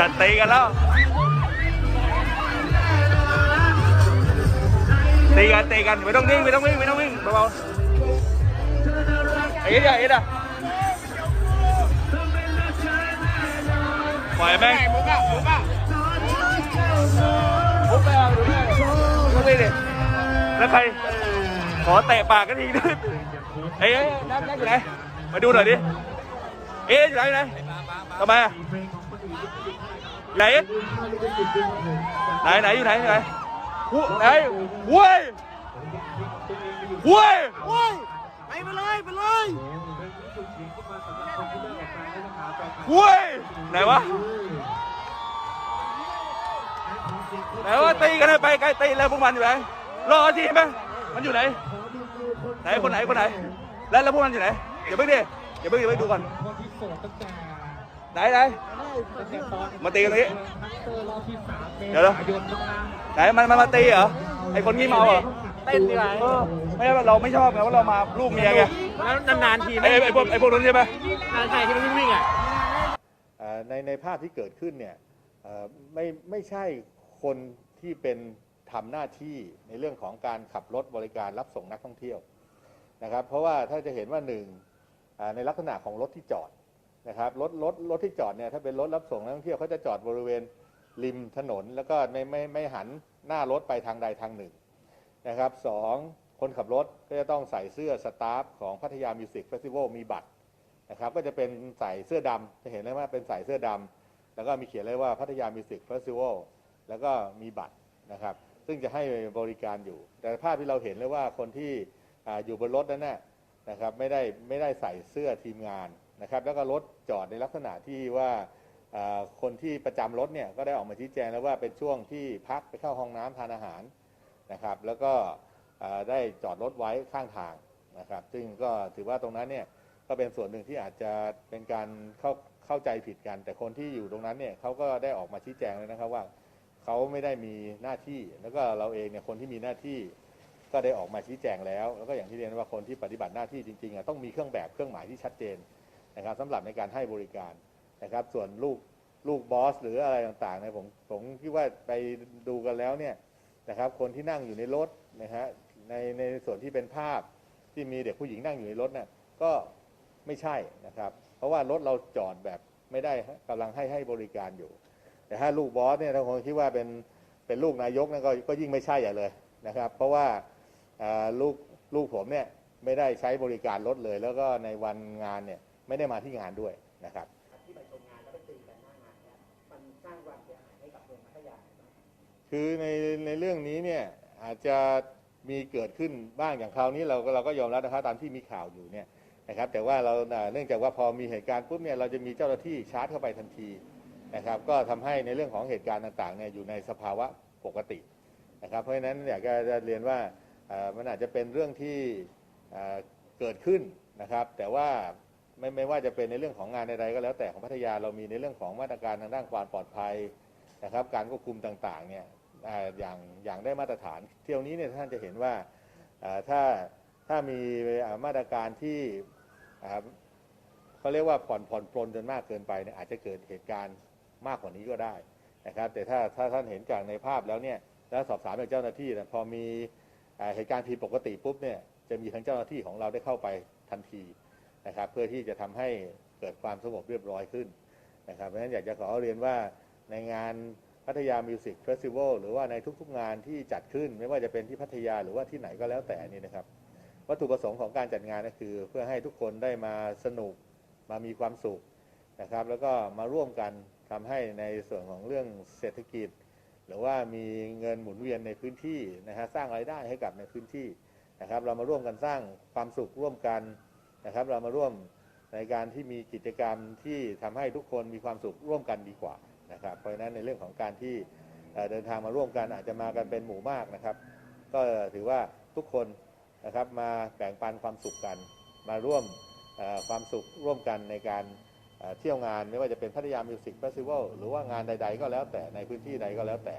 สัตว์ตีกันแล้ว ตีกันตีกันไม่ต้องนิ่งไม่ต้องวิ่งไม่ต้องวิ่งเบาๆไอ้เอ็ดอะเอ็ดอะปล่อยแม่งมุกอะมุกอะมุกไปเอาดูแม่มุกไปดิแล้วใครขอเตะปากกันทีนึงเอ้ยเอ้ยนักนักอยู่ไหน มาดูหน่อยดิ เอ๊ะอยู่ไหนอยู่ไหนทำไมอะ ไหนไหนไหนอยู่ไหนอยู่ไหนหูไหนห้วยห้วยโอ้ยไปไปเลยไปเลยห้วยไหนวะไหนวะตีกันให้ไปไกลตีแล้วพวกมันอยู่ไหนรอทีไหมมันอยู่ไหนไหนคนไหนคนไหนแล้วแล้วพวกมันอยู่ไหนเดี๋ยวเพิ่งดิเดี๋ยวเพิ่งเดี๋ยวเพิ่งดูก่อน ไหนไหนมาตีกันตรงนี้เดี๋ยวเดี๋ยวไหนมันมันมาตีเหรอไอคนขี้เมาเหรอเต้นดีกว่าเออไม่ใช่ว่าเราไม่ชอบไงว่าเรามาลูกเมียไงแล้วนานๆทีไอไอ้ไอพวกไอพวกนั้นใช่ไหมนานๆทีที่มันวิ่งๆอะเอ่อในในภาพที่เกิดขึ้นเนี่ยเอ่อไม่ไม่ใช่คนที่เป็นทำหน้าที่ในเรื่องของการขับรถบริการรับส่งนักท่องเที่ยวนะครับ เพราะว่าถ้าจะเห็นว่าหนึ่งอ่าในลักษณะของรถที่จอด นะครับรถรถรถที่จอดเนี่ยถ้าเป็นรถรับส่งนักท่องเที่ยวเขาจะจอดบริเวณริมถนน แล้วก็ไม่ไม่ไม่หันหน้ารถไปทางใดทางหนึ่งนะครับสองคนขับรถก็จะต้องใส่เสื้อสตาฟของพัทยามิวสิกเฟสติวัลมีบัตรนะครับก็จะเป็นใส่เสื้อดำจะเห็นเลยว่าเป็นใส่เสื้อดำแล้วก็มีเขียนเลยว่าพัทยามิวสิกเฟสติวัลแล้วก็มีบัตรนะครับซึ่งจะให้บริการอยู่ แต่ภาพที่เราเห็นเลยว่าคนที่ออยู่บนรถนั้นนะนะครับไม่ได้ไม่ได้ใส่เสื้อทีมงาน นะครับแล้วก็รถจอดในลักษณะที่ว่าคนที่ประจำรถเนี่ยก็ได้ออกมาชี้แจงแล้วว่าเป็นช่วงที่พักไปเข้าห้องน้ำทานอาหารนะครับ แล้วก็ได้จอดรถไว้ข้างทางนะครับ ซึ่งก็ถือว่าตรงนั้นเนี่ยก็เป็นส่วนหนึ่งที่อาจจะเป็นการเข้าเข้าใจผิดกัน แต่คนที่อยู่ตรงนั้นเนี่ยเขาก็ได้ออกมาชี้แจงเลยนะครับว่าเขาไม่ได้มีหน้าที่ แล้วก็เราเองเนี่ยคนที่มีหน้าที่ก็ได้ออกมาชี้แจงแล้ว แล้วก็อย่างที่เรียนว่าคนที่ปฏิบัติหน้าที่จริงๆอะต้องมีเครื่องแบบเครื่องหมายที่ชัดเจน นะครับสำหรับในการให้บริการนะครับ ส่วนลูกลูกบอสหรืออะไรต่างๆเนี่ยผมผมคิดว่าไปดูกันแล้วเนี่ยนะครับ คนที่นั่งอยู่ในรถนะฮะในในส่วนที่เป็นภาพที่มีเด็กผู้หญิงนั่งอยู่ในรถเนี่ยก็ไม่ใช่นะครับ เพราะว่ารถเราจอดแบบไม่ได้กำลังให้ให้บริการอยู่ แต่ถ้าลูกบอสเนี่ยถ้าคนคิดว่าเป็นเป็นลูกนายกนั่นก็ก็ยิ่งไม่ใช่ใหญ่เลยนะครับ เพราะว่าลูกลูกผมเนี่ยไม่ได้ใช้บริการรถเลย แล้วก็ในวันงานเนี่ย ไม่ได้มาที่งานด้วยนะครับคือในในเรื่องนี้เนี่ยอาจจะมีเกิดขึ้นบ้างอย่างคราวนี้เราก็เราก็ยอมรับนะครับตามที่มีข่าวอยู่เนี่ยนะครับ แต่ว่าเราอ่าเนื่องจากว่าพอมีเหตุการณ์ปุ๊บเนี่ยเราจะมีเจ้าหน้าที่ชาร์จเข้าไปทันทีนะครับ ก็ทำให้ในเรื่องของเหตุการณ์ต่างๆเนี่ยอยู่ในสภาวะปกตินะครับเพราะฉะนั้นอยากจะเรียนว่าอ่ามันอาจจะเป็นเรื่องที่อ่าเกิดขึ้นนะครับ แต่ว่า ไม่ไม่ว่าจะเป็นในเรื่องของงานใดๆก็แล้วแต่ของพัทยาเรามีในเรื่องของมาตรการทางด้านความปลอดภัยนะครับ การควบคุมต่างๆเนี่ยอย่างอย่างได้มาตรฐาน เที่ยวนี้เนี่ยท่านจะเห็นว่าถ้าถ้ามีมาตรการที่เขาเรียกว่าผ่อนผ่อนปลนจนมากเกินไปเนี่ยอาจจะเกิดเหตุการณ์มากกว่านี้ก็ได้นะครับ แต่ถ้าถ้าท่านเห็นจากในภาพแล้วเนี่ยแล้วสอบถามจากเจ้าหน้าที่นี่ยพอมีเหตุการณ์ผิดปกติปุ๊บเนี่ยจะมีทั้งเจ้าหน้าที่ของเราได้เข้าไปทันที นะครับ เพื่อที่จะทำให้เกิดความสงบเรียบร้อยขึ้นนะครับเพราะฉะนั้นอยากจะขอเรียนว่าในงานพัทยามิวสิกเฟสติวัลหรือว่าในทุกๆงานที่จัดขึ้น ไม่ว่าจะเป็นที่พัทยาหรือว่าที่ไหนก็แล้วแต่นี่นะครับ วัตถุประสงค์ของการจัดงานก็คือ เพื่อให้ทุกคนได้มาสนุกมามีความสุขนะครับ แล้วก็มาร่วมกันทำให้ในส่วนของเรื่องเศรษฐกิจ หรือว่ามีเงินหมุนเวียนในพื้นที่นะฮะสร้างรายได้ให้กับในพื้นที่นะครับ เรามาร่วมกันสร้างความสุขร่วมกัน นะครับ เรามาร่วมในการที่มีกิจกรรมที่ทำให้ทุกคนมีความสุขร่วมกันดีกว่านะครับ เพราะฉะนั้นในเรื่องของการที่เดินทางมาร่วมกันอาจจะมากันเป็นหมู่มากนะครับ ก็ถือว่าทุกคนนะครับมาแบ่งปันความสุขกัน มาร่วมความสุขร่วมกันในการเอ่อเที่ยวงานไม่ว่าจะเป็นพัทยามิวสิกเฟสติวัลหรือว่างานใด ๆ ก็แล้วแต่ในพื้นที่ใดก็แล้วแต่